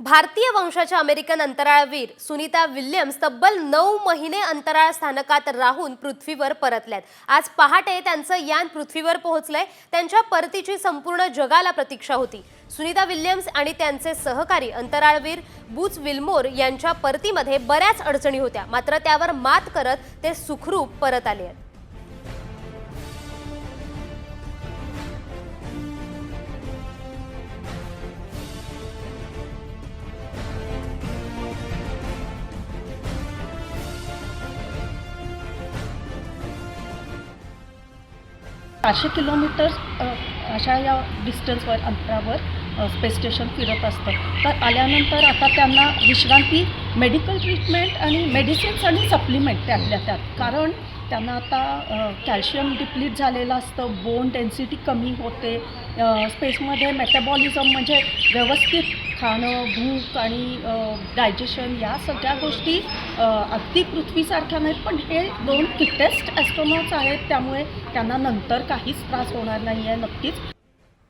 भारतीय वंशाच्या American अंतराळवीर Sunita Williams तब्बल नऊ महिने अंतराळ स्थानकात राहून पृथ्वीवर परतल्यात. आज पहाटे त्यांचं यान पृथ्वीवर पोहोचलंय. त्यांच्या परतीची संपूर्ण जगाला प्रतीक्षा होती. सुनीता विल्यम्स आणि त्यांचे सहकारी अंतराळवीर बुच विल्मोर यांच्या परतीमध्ये बऱ्याच अडचणी होत्या. मात्र त्यावर मात करत ते सुखरूप परत आले आहेत. पाचशे किलोमीटर्स अशा या डिस्टन्सवर अंतरावर स्पेस स्टेशन फिरत असतं. तर आल्यानंतर आता त्यांना विश्रांती मेडिकल ट्रीटमेंट आणि मेडिसिन्स आणि सप्लिमेंट त्यातल्या त्यात. कारण त्यांना आता कॅल्शियम डिप्लीट झालेलं असतं बोन डेन्सिटी कमी होते. स्पेसमध्ये मेटाबॉलिझम म्हणजे व्यवस्थित खाणं भूक आणि डायजेशन या सगळ्या गोष्टी अगदी पृथ्वीसारख्या नाहीत पण हे दोन फिटेस्ट ॲस्ट्रॉनॉट्स आहेत. त्यामुळे त्यांना नंतर काहीच त्रास होणार नाही आहे नक्कीच.